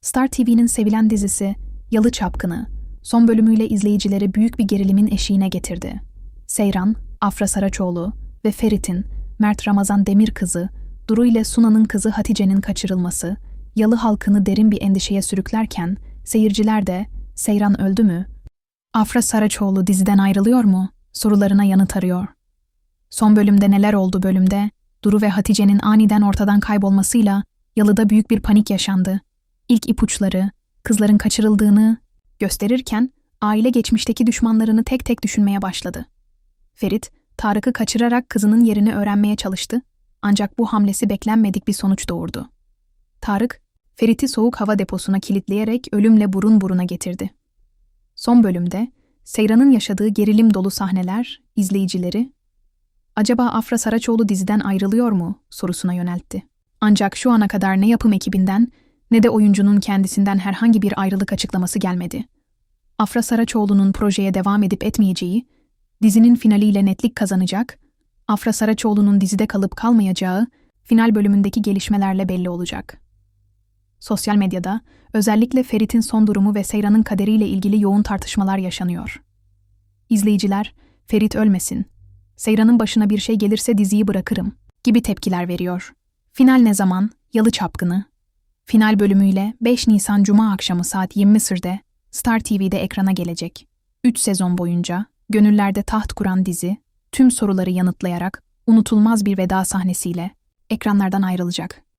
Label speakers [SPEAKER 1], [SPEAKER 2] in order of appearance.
[SPEAKER 1] Star TV'nin sevilen dizisi Yalı Çapkını son bölümüyle izleyicileri büyük bir gerilimin eşiğine getirdi. Seyran, Afra Saraçoğlu ve Ferit'in Mert Ramazan Demir kızı, Duru ile Suna'nın kızı Hatice'nin kaçırılması, Yalı halkını derin bir endişeye sürüklerken seyirciler de Seyran öldü mü? Afra Saraçoğlu diziden ayrılıyor mu? sorularına yanıt arıyor. Son bölümde neler oldu bölümde? Duru ve Hatice'nin aniden ortadan kaybolmasıyla Yalı'da büyük bir panik yaşandı. İlk ipuçları, kızların kaçırıldığını gösterirken aile geçmişteki düşmanlarını tek tek düşünmeye başladı. Ferit, Tarık'ı kaçırarak kızının yerini öğrenmeye çalıştı ancak bu hamlesi beklenmedik bir sonuç doğurdu. Tarık, Ferit'i soğuk hava deposuna kilitleyerek ölümle burun buruna getirdi. Son bölümde Seyran'ın yaşadığı gerilim dolu sahneler izleyicileri acaba Afra Saraçoğlu diziden ayrılıyor mu sorusuna yöneltti. Ancak şu ana kadar ne yapım ekibinden ne de oyuncunun kendisinden herhangi bir ayrılık açıklaması gelmedi. Afra Saraçoğlu'nun projeye devam edip etmeyeceği, dizinin finaliyle netlik kazanacak, Afra Saraçoğlu'nun dizide kalıp kalmayacağı final bölümündeki gelişmelerle belli olacak. Sosyal medyada özellikle Ferit'in son durumu ve Seyran'ın kaderiyle ilgili yoğun tartışmalar yaşanıyor. İzleyiciler, Ferit ölmesin, Seyran'ın başına bir şey gelirse diziyi bırakırım gibi tepkiler veriyor. Final ne zaman? Yalı Çapkını. Final bölümüyle 5 Nisan Cuma akşamı saat 20 Sır'de Star TV'de ekrana gelecek. 3 sezon boyunca gönüllerde taht kuran dizi, tüm soruları yanıtlayarak unutulmaz bir veda sahnesiyle ekranlardan ayrılacak.